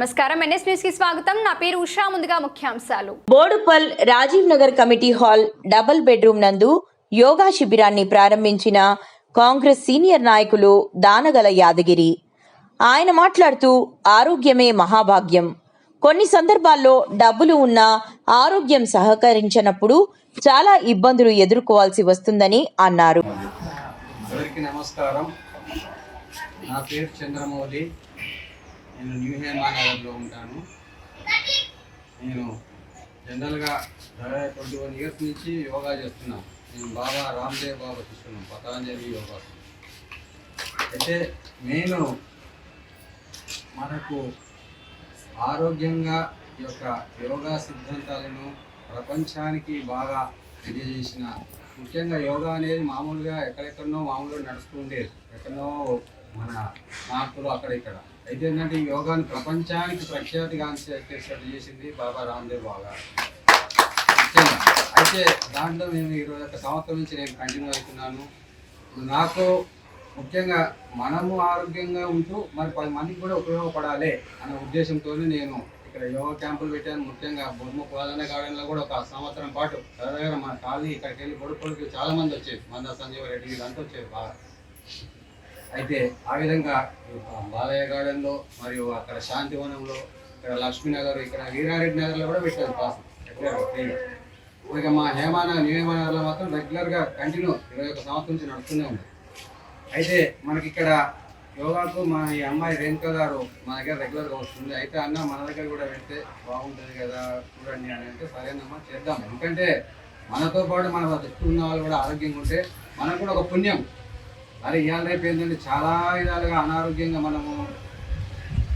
నమస్కారం. ఎన్ఎస్ న్యూస్కి స్వాగతం. నా పేరు ఉషా. ముందుగా ముఖ్యాంశాలు. Boduppal Rajiv Nagar committee hall double bedroom నందు యోగా శిబిరాన్ని ప్రారంభించిన కాంగ్రెస్ సీనియర్ నాయకులు దానగల యాదగిరి. ఆయన మాట్లాడుతూ ఆరోగ్యమే మహాభాగ్యం. కొన్ని సందర్భాల్లో డబ్బులు ఉన్నా ఆరోగ్యం సహకరించనప్పుడు చాలా ఇబ్బందులు ఎదుర్కోవాల్సి వస్తుందని అన్నారు. అందరికీ నమస్కారం. నా పేరు చంద్రమౌళి. నేను న్యూ హేమానగర్లో ఉంటాను. నేను జనరల్గా ట్వంటీ వన్ ఇయర్స్ నుంచి యోగా చేస్తున్నాను నేను బాబా రామ్దేవ్ బాబా చూస్తున్నాను పతాంజలి యోగా. అయితే నేను మనకు ఆరోగ్యంగా ఈ యొక్క యోగా సిద్ధాంతాలను ప్రపంచానికి బాగా తెలియజేసిన ముఖ్యంగా యోగా అనేది మామూలుగా ఎక్కడెక్కడనో మామూలుగా నడుస్తూ ఉండేది. ఎక్కడో మన నార్త్లో అక్కడ ఇక్కడ అయితే ఏంటంటే ఈ యోగాను ప్రపంచానికి ప్రఖ్యాతిగాంచేటట్టు చేసింది బాబా రామ్దేవ్ బాగా అయితే దాంట్లో నేను ఇరవై ఒక్క సంవత్సరం నుంచి నేను కంటిన్యూ అవుతున్నాను. నాకు ముఖ్యంగా మనము ఆరోగ్యంగా ఉంటూ మరి పది మందికి కూడా ఉపయోగపడాలి అనే ఉద్దేశంతో నేను ఇక్కడ యోగా క్యాంపులు పెట్టాను. ముఖ్యంగా బొమ్మ పాలన గార్డెన్లో కూడా ఒక సంవత్సరం పాటు దగ్గర మన కాలనీ ఇక్కడికి వెళ్ళి కొడుకు చాలా మంది వచ్చేది మంద సంజీవ రెడ్డి వీళ్ళంతా వచ్చేది బాగా. అయితే ఆ విధంగా బాలయ్య గార్డెన్లో మరియు అక్కడ శాంతివనంలో ఇక్కడ లక్ష్మీనగర్ ఇక్కడ వీరారెడ్డి నగర్లో కూడా పెట్టారు క్లాస్. ఇక మా హేమాన న్యూ మాత్రం రెగ్యులర్గా కంటిన్యూ ఇరవై ఒక సంవత్సరం నుంచి నడుస్తూనే ఉంది. అయితే మనకి ఇక్కడ యోగాకు మా ఈ అమ్మాయి రేణుక గారు మా దగ్గర రెగ్యులర్గా వస్తుంది. అయితే అన్న మన దగ్గర కూడా పెడితే బాగుంటుంది కదా చూడండి అని అంటే సరేనమ్మా చేద్దాం. ఎందుకంటే మనతో పాటు మన చుట్టూ ఉన్న వాళ్ళు కూడా ఆరోగ్యంగా ఉంటే మనకు కూడా ఒక పుణ్యం. మరి ఇవాళ రేపు ఏంటంటే చాలా విధాలుగా అనారోగ్యంగా మనము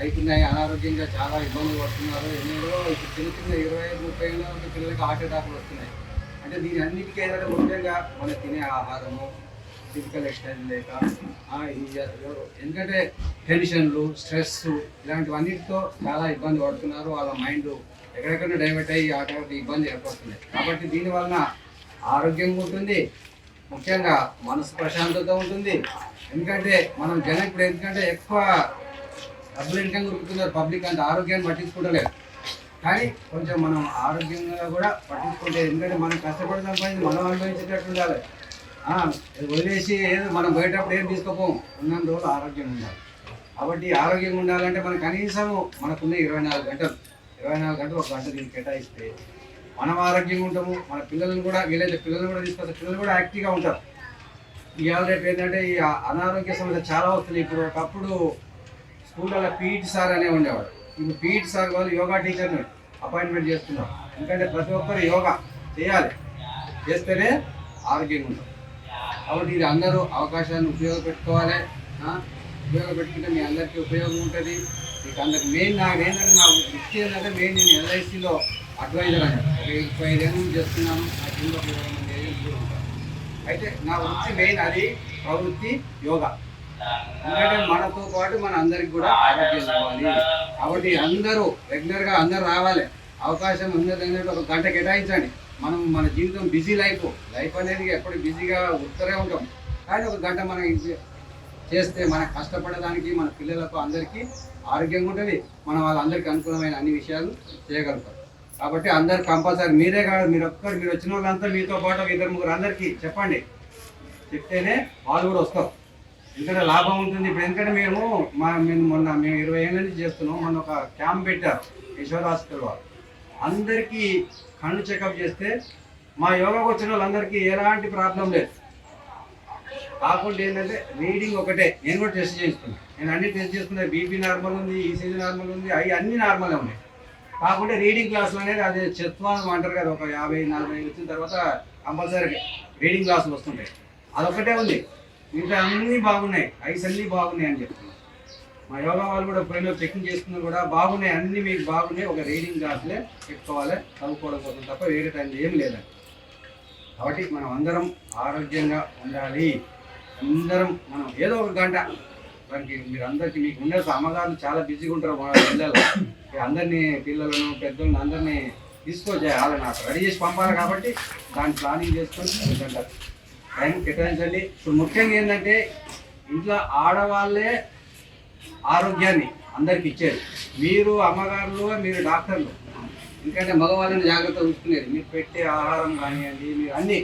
అవుతున్నాయి అనారోగ్యంగా చాలా ఇబ్బందులు పడుతున్నారు. ఎన్నో ఇప్పుడు చిన్న చిన్న ఇరవై ఐదు ముప్పై ఏళ్ళ పిల్లలకి హార్ట్ అటాక్లు వస్తున్నాయి. అంటే దీని అన్నిటికీ ఏంటంటే ముఖ్యంగా మనం తినే ఆహారము ఫిజికల్ ఎక్సర్సైజ్ లేక ఆ, ఎందుకంటే టెన్షన్లు స్ట్రెస్ ఇలాంటివన్నిటితో చాలా ఇబ్బంది పడుతున్నారు. వాళ్ళ మైండ్ ఎక్కడెక్కడ డైవర్ట్ అయ్యి అటువంటి ఇబ్బంది ఏర్పడుతున్నాయి కాబట్టి దీని వలన ఆరోగ్యంగా ఉంటుంది ముఖ్యంగా మనసు ప్రశాంతత ఉంటుంది. ఎందుకంటే మనం జనం ఇప్పుడు ఎందుకంటే ఎక్కువ డబ్బులు ఇన్కమ్ దొరుకుతున్నారు పబ్లిక్ అంత ఆరోగ్యాన్ని పట్టించుకుంటలేదు కానీ కొంచెం మనం ఆరోగ్యంగా కూడా పట్టించుకుంటే ఎందుకంటే మనం కష్టపడి సంపాదించి మనం అనుభవించేటట్టు ఉండాలి. వదిలేసి ఏదో మనం పోయేటప్పుడు ఏం తీసుకోపోం. ఉన్న రోజులు ఆరోగ్యంగా ఉండాలి. కాబట్టి ఆరోగ్యంగా ఉండాలంటే మనం కనీసం మనకున్న ఇరవై నాలుగు గంటలు. ఇరవై నాలుగు గంటలు ఒక గంట దీనికి కేటాయిస్తే మనం ఆరోగ్యంగా ఉంటాము మన పిల్లలను కూడా వీలైతే పిల్లలు కూడా తీసుకొస్తే పిల్లలు కూడా యాక్టివ్గా ఉంటారు. ఇవాళ రేపు ఏంటంటే ఈ అనారోగ్య సమస్య చాలా వస్తున్నాయి ఇప్పుడు ఒకప్పుడు స్కూళ్ళలో పీఈటీ సార్ అనే ఉండేవాడు. ఇప్పుడు పీఈటీ సార్ వాళ్ళు యోగా టీచర్ని అపాయింట్మెంట్ చేస్తున్నారు. ఎందుకంటే ప్రతి ఒక్కరు యోగా చేయాలి. చేస్తేనే ఆరోగ్యంగా ఉంటాం. కాబట్టి ఇది అందరూ అవకాశాన్ని ఉపయోగపెట్టుకోవాలి. ఉపయోగపెట్టుకుంటే మీ అందరికీ ఉపయోగం ఉంటుంది. మీకు అందుకు మెయిన్ నాకు ఏంటంటే నా వృత్తి ఏంటంటే మెయిన్ నేను ఎల్ఐసిలో అడ్వైజర్ అని ఒక ఇరవై ఐదు చేస్తున్నాను. నా కింద ఒక ఇరవై మంది ఏజెంట్లు ఉంటాను. అయితే నా వృత్తి మెయిన్ అది ప్రవృత్తి యోగా. ఎందుకంటే మనతో పాటు మన అందరికి కూడా ఆరోగ్యం కావాలి. కాబట్టి అందరూ రెగ్యులర్గా అందరూ రావాలి. అవకాశం అందరి ఒక గంట కేటాయించండి. మనం మన జీవితం బిజీ లైఫ్ లైఫ్ అనేది ఎప్పుడు బిజీగా ఉత్తరే ఉంటాం. కానీ ఒక గంట మనం చేస్తే మనకు కష్టపడడానికి మన పిల్లలకు అందరికీ ఆరోగ్యంగా ఉంటుంది. మనం వాళ్ళందరికీ అనుకూలమైన అన్ని విషయాలు చేయగలుగుతాం. కాబట్టి అందరు కంపల్సరీ మీరే కాదు మీరు ఒక్కరు మీరు వచ్చిన వాళ్ళంతా మీతో పాటు ఇద్దరు ముగ్గురు అందరికీ చెప్పండి. చెప్తేనే వాళ్ళు కూడా వస్తారు. ఎందుకంటే లాభం ఉంటుంది. ఇప్పుడు ఎందుకంటే మేము మా మేము మొన్న మేము ఇరవై ఏళ్ళ నుంచి చేస్తున్నాం. మొన్న ఒక క్యాంప్ పెట్టారు యశోద హాస్పిటల్ వాళ్ళు. అందరికీ కన్ను చెకప్ చేస్తే మా యోగాకు వచ్చిన వాళ్ళందరికీ ఎలాంటి ప్రాబ్లం లేదు. కాకుండా ఏంటంటే రీడింగ్ ఒకటే. నేను కూడా టెస్ట్ చేసుకున్నాను నేను అన్ని టెస్ట్ చేసుకున్నాను బీపీ నార్మల్ ఉంది ఈసీజీ నార్మల్ ఉంది అవి అన్ని నార్మల్గా ఉన్నాయి. కాకుంటే రీడింగ్ క్లాసులు అనేది అదే చెత్వానం అంటారు కదా ఒక యాభై నలభై వచ్చిన తర్వాత కంపల్సరీ రీడింగ్ క్లాసులు వస్తుంటాయి. అదొకటే ఉంది. మిగతా అన్నీ బాగున్నాయి. ఐస్ అన్నీ బాగున్నాయి అని చెప్తున్నారు మా యోగా వాళ్ళు కూడా పోయిన చెకింగ్ చేసుకున్నా కూడా బాగున్నాయి. అన్నీ మీకు బాగున్నాయి. ఒక రీడింగ్ క్లాసులే పెట్టుకోవాలి. చదువుకోవడం కోసం తప్ప వేరే టైం ఏం లేదండి. కాబట్టి మనం అందరం ఆరోగ్యంగా ఉండాలి. అందరం మనం ఏదో ఒక గంట. దానికి మీరు అందరికీ మీకు ఉండే అమ్మగారు చాలా బిజీగా ఉంటారు మన పిల్లలు. అందరినీ పిల్లలను పెద్దలను అందరినీ తీసుకొచ్చి వాళ్ళని నాకు రెడీ చేసి పంపాలి కాబట్టి దాన్ని ప్లానింగ్ చేసుకొని గంట టైం కేటాయించండి. ఇప్పుడు ముఖ్యంగా ఏంటంటే ఇంట్లో ఆడవాళ్ళే ఆరోగ్యాన్ని అందరికి ఇచ్చేది. మీరు అమ్మగారులు మీరు డాక్టర్లు. ఎందుకంటే మగవాళ్ళని జాగ్రత్త చూసుకునేది. మీరు పెట్టే ఆహారం కానివ్వండి మీరు అన్నీ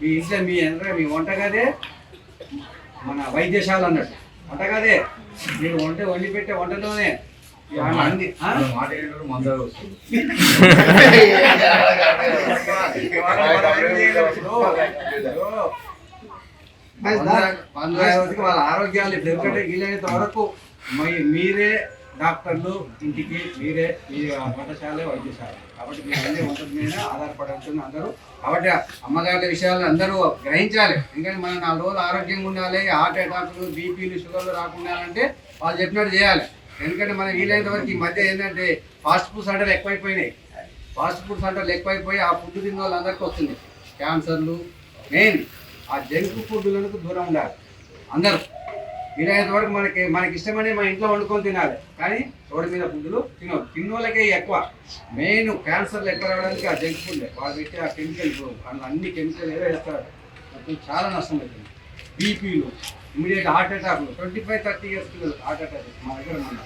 మీ ఇంట్లో మీ అంటే మీ వంటగదే మన వైద్యశాల అన్నట్టు. వంటగదే. మీరు వంట వండి పెట్టే వంటలోనే అన్ని వాళ్ళ ఆరోగ్యాలు ఎందుకంటే వీలైనంత వరకు మీరే డాక్టర్లు ఇంటికి మీరే మీ వంటశాల వైద్యశాల. కాబట్టి మీరు అన్ని వంట మీద అందరూ. కాబట్టి అమ్మగారి విషయాలు అందరూ గ్రహించాలి. ఎందుకంటే మనం నాలుగు రోజులు ఆరోగ్యంగా ఉండాలి హార్ట్ అటాక్లు బీపీలు షుగర్లు రాకుండా అంటే వాళ్ళు చెప్పినట్టు చేయాలి. ఎందుకంటే మనం వీలైనంత వరకు ఈ మధ్య ఏంటంటే ఫాస్ట్ ఫుడ్ సెంటర్లు ఎక్కువైపోయినాయి. ఫాస్ట్ ఫుడ్ సెంటర్లు ఎక్కువైపోయి ఆ ఫుడ్ తిన్న వాళ్ళందరికీ వస్తుంది. క్యాన్సర్లు మెయిన్ ఆ జంక్ ఫుడ్లకు దూరం ఉండాలి. అందరూ. వీలైనంత వరకు మనకి మనకి ఇష్టమని మన ఇంట్లో వండుకొని తినాలి. కానీ రోడ్డు మీద ఫుడ్లు తినవు. తిన్నోళ్ళకే ఎక్కువ. మెయిన్ క్యాన్సర్లు ఎక్కువ రావడానికి ఆ జంక్ ఫుడ్ వాళ్ళు పెట్టి ఆ కెమికల్ అన్ని కెమికల్ ఏదో వేస్తారు. మొత్తం చాలా నష్టం అవుతుంది బీపీలు ఇమీడియట్ హార్ట్ అటాక్లు. ట్వంటీ ఫైవ్ థర్టీ ఇయర్స్ పిల్లలు హార్ట్ అటాక్ మా దగ్గర మన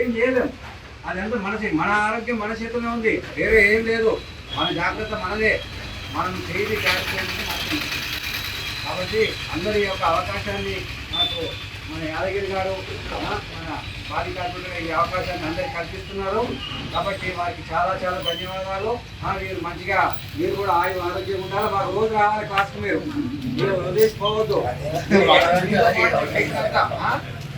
ఏం చేయలేము అదంతా మన మన ఆరోగ్యం మన చేతిలోనే ఉంది. వేరే ఏం లేదు. మన జాగ్రత్త మనదే. మనం చేతి కాబట్టి అందరి యొక్క అవకాశాన్ని నాకు మన యాదగిరి గారు మన బాడీ కార్మికులు ఈ అవకాశాన్ని అందరికి కల్పిస్తున్నారు. కాబట్టి వారికి చాలా చాలా ధన్యవాదాలు. మీరు మంచిగా మీరు కూడా ఆయు ఆరోగ్యం ఉండాలి. మాకు రోజు రావాలి క్లాస్కి మీరు. మీరు వదిలేసిపోవద్దు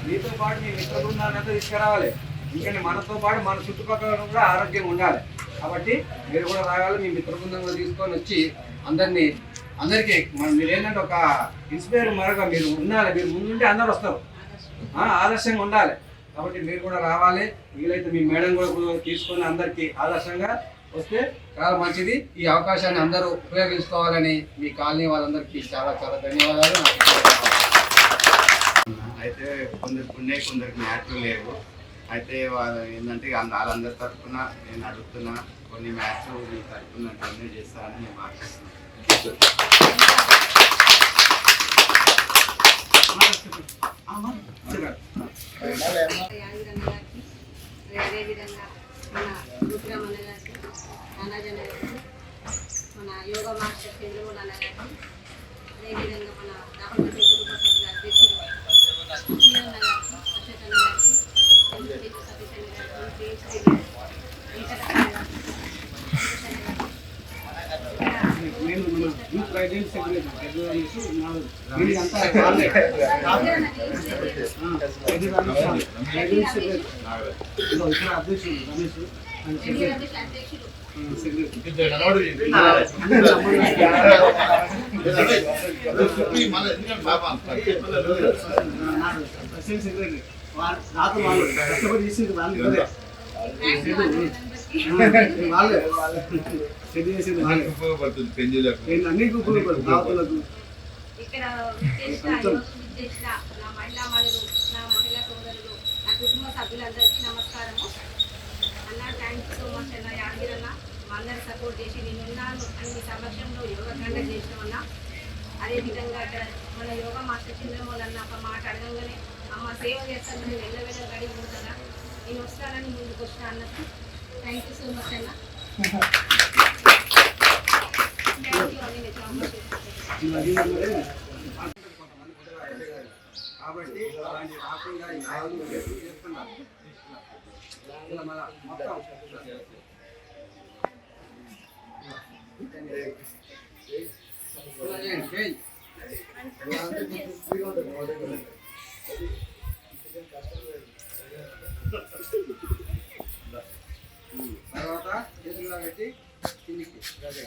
మీతో పాటు మీ మిత్ర బృందాన్ని అంతా తీసుకురావాలి. ఎందుకంటే మనతో పాటు మన చుట్టుపక్కల కూడా ఆరోగ్యం ఉండాలి. కాబట్టి మీరు కూడా రావాలి మీ మిత్ర బృందం తీసుకొని వచ్చి అందరినీ అందరికీ మన మీరు ఏంటంటే ఒక ఇన్స్పైర్ మరొక మీరు ఉండాలి మీరు ముందుంటే అందరు వస్తారు. ఆదర్శంగా ఉండాలి. కాబట్టి మీరు కూడా రావాలి. వీలైతే మీ మేడం కూడా తీసుకొని అందరికీ ఆదర్శంగా వస్తే చాలా మంచిది. ఈ అవకాశాన్ని అందరూ ఉపయోగించుకోవాలని మీ కాలనీ వాళ్ళందరికీ చాలా చాలా ధన్యవాదాలు. అయితే కొందరికి ఉన్నాయి కొందరికి మ్యాచ్లు లేవు అయితే వాళ్ళు ఏంటంటే వాళ్ళందరి తరఫున నేను అడుగుతున్నా కొన్ని మ్యాచ్లు మీ తరఫున కంటిన్యూ చేస్తారని నేను ఆశిస్తున్నాను అదేవిధంగా మన రుద్రమన్న గారికి నానాజన్న గారికి మన యోగా మాస్టర్ చంద్రమోహన్ అన్న అదేవిధంగా మన దాపమల్లి కుటుంబ సభ్యుల అధ్యక్షుడు గారికి అశోక్ అన్న గారికి సతీష్ అన్న గారికి పిహెచ్డి వెంకటరమణ గారికి సంతోష్ అన్న గారికి నేను మన యూత్ గైడెన్స్ సెక్రటరీ పెద్దలు అనేసి ఉన్నాడు. వీళ్ళంతా వాళ్ళే. యాదగిరన్న చేయించలేదు. ఆ, పెద్దలు అనేసి వాళ్ళు. Guidance secretary. ఇదిగో ఇక్కడ అధ్యక్షుడు రమేష్ ఆయన సెక్రటరీ. ఎంపీటీ అధ్యక్షుడు ఆ, సెక్రటరీ. ప్రెసిడెంట్ సెక్రటరీ వాళ్ళు రాత్రి వాళ్ళు కష్టపడి చేసింది వాళ్ళు ఉపయోగపడుతుంది పెంజులకు అన్నిటికీ ఇక్కడ విచ్చేసిన నా మహిళా మనులు నా మహిళా సోదరులు నా కుటుంబ సభ్యులందరికీ నమస్కారము అన్న థ్యాంక్ యూ సో మచ్ అన్న యాదగిరన్న మా సపోర్ట్ చేసి నేను ఉన్నాను. అని మీ సమక్షంలో యోగా కండక్ట్ అదేవిధంగా ఇక్కడ మన యోగా మాస్టర్ చంద్రమోహన్ అన్న ఒక మాట అడగంగానే అమ్మ సేవ చేస్తాను నేను వెళ్ళవెళ్ళ గడిగి ఉంటారా నేను వస్తానని ముందుకు వచ్చిన థ్యాంక్ యూ సో మచ్ అన్న కాబట్టి అలాంటి రాకుండా చేస్తున్నారు మొత్తం చేయండి, చేయండి. తర్వాత ఎదురుగా పెట్టి కిందికి అదే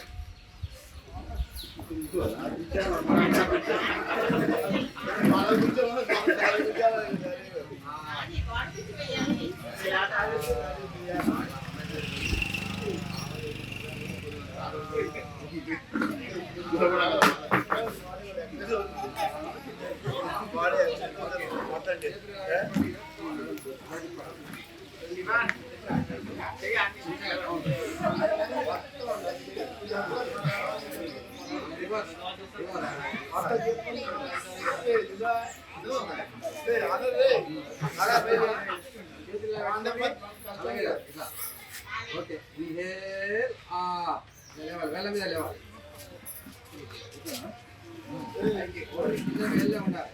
ఓకే ఇన్హేల్ ఆ లేవాలి వెళ్ళ మీద లేవాలి ఇట్లా వెళ్ళే ఉండాలి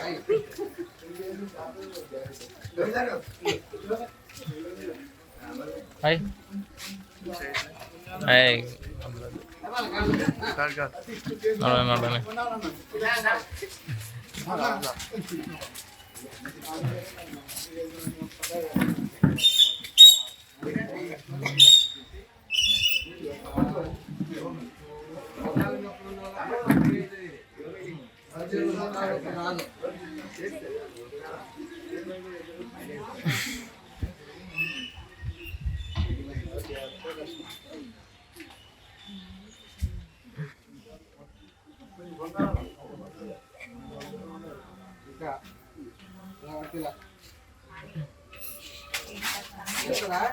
Exhale. Left. Exhale. తర్వాత చిన్నగా జాగింగ్ లాగా చేద్దాం హాయ్ హాయ్ నడవని Enggak. Enggak lah.